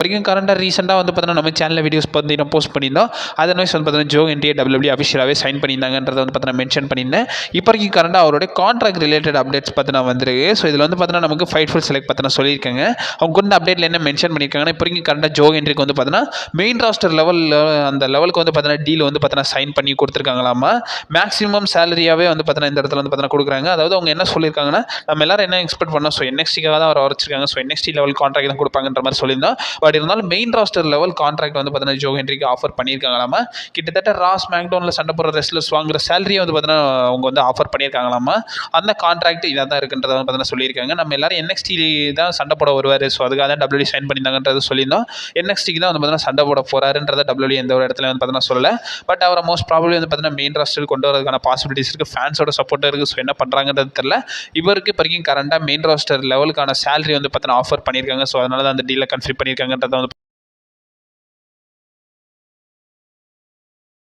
வரைக்கும் கரண்டாக ரீசெண்டாக வந்து பார்த்தீங்கன்னா நம்ம சேனலில் வீடியோஸ் பார்த்தீங்கன்னா போஸ்ட் பண்ணியிருந்தோம். அதன் வைஸ் வந்து பார்த்தீங்கன்னா ஜோ என்டிஏ டபிள்யூபிள்யூ அஃபிஷியலாகவே சைன் பண்ணியிருந்தாங்கன்றத வந்து பார்த்தீங்கன்னா மென்ஷன் பண்ணியிருந்தேன். இப்போ வரைக்கும் கரண்டாக அவருடைய கான்ட்ராக்ட் ரிலேட்டட் அப்டேட்ஸ் பார்த்தீங்கன்னா வந்திருக்கு. ஸோ இதில் வந்து பார்த்தீங்கன்னா நமக்கு ஃபைட் ஃபுல் செலக்ட் பார்த்தீங்கன்னா சொல்லியிருக்காங்க. அவங்க கொண்ட அப்டேட்டில் என்ன மென்ஷன் பண்ணியிருக்காங்கன்னா இப்போ வரைக்கும் கரண்டாக ஜோ என்ட்ரிக்கு வந்து பார்த்தீங்கன்னா மெயின் ராஸ்டர் லெவலில் அந்த லெவலுக்கு வந்து பார்த்தீங்கன்னா டீல் வந்து பார்த்தீங்கன்னா சைன் பண்ணி கொடுத்துருக்காங்களாமா. மேக்ஸிமம் சேலரியாகவே வந்து பார்த்தீங்கன்னா இந்த இடத்துல வந்து பார்த்தீங்கன்னா கொடுக்குறாங்க. அதாவது அவங்க என்ன சொல்லியிருக்காங்கன்னா நம்ம எல்லாரும் என்ன எக்ஸ்பெக்ட் பண்ணோம்? ஸோ என்எக்ஸ்டிக்காக தான் அவர் வச்சிருக்காங்க ஸோ என்எக்ஸ்டி லெவல் கான்ட்ராக்ட் தான் கொடுப்பாங்கன்ற மாதிரி சொல்லியிருந்தோம். பட் இருந்தாலும் மெயின் ராஸ்டர் லெவல் கான்ட்ராக்ட் வந்து பார்த்தீங்கன்னா ஜோ ஹென்ரிக்கு ஆஃபர் பண்ணியிருக்காங்களாமா கிட்டத்தட்ட ராஸ் மேக்டோனில் சண்டை போடுற ரெஸ்லர்ஸ் வாங்குற சேலரியை வந்து பார்த்தீங்கன்னா அவங்க வந்து ஆஃபர் பண்ணியிருக்காங்களாமா அந்த கான்ட்ராக்ட் இதாக தான் இருக்குன்றத வந்து பார்த்தீங்கன்னா சொல்லியிருக்காங்க. நம்ம எல்லாரும் என்எக்ஸ்டி தான் சண்டை போட வருவார். ஸோ அதுக்காக தான் டபிள்யூ சைன் பண்ணியிருந்தாங்கன்றது சொல்லியிருந்தோம். என்எக்ஸ்டிக்கு தான் வந்து பார்த்தீங்கன்னா சண்டை போட போகிறாருன்றத டபிள்யூ எந்த ஒரு இடத்துல வந்து பார்த்தீங்கன்னா சொல்லலை. பட் அவரை மோஸ்ட் ப்ராப்ளம் வந்து பார்த்தீங்கன்னா மெயின் ராஸ்டர் கொண்டு வரதுக்கான பாசிபிலிட்டிஸ் இருக்குது ஃபேன்ஸோட சப்போர்ட் இருக்குது ஸோ என்ன பண்ணுறாங்கன்றது தெரில இவருக்கு இப்போ வரைக்கும் கரண்டாக மெயின் ராஸ்டர் லெவலுக்கான சேலரி வந்து பார்த்தீங்கன்னா ஆஃபர் பண்ணியிருக்காங்க. ஸோ அதனால தான் அந்த டீலை கன்ஃபியூ பண்ணியிருக்காங்க வந்து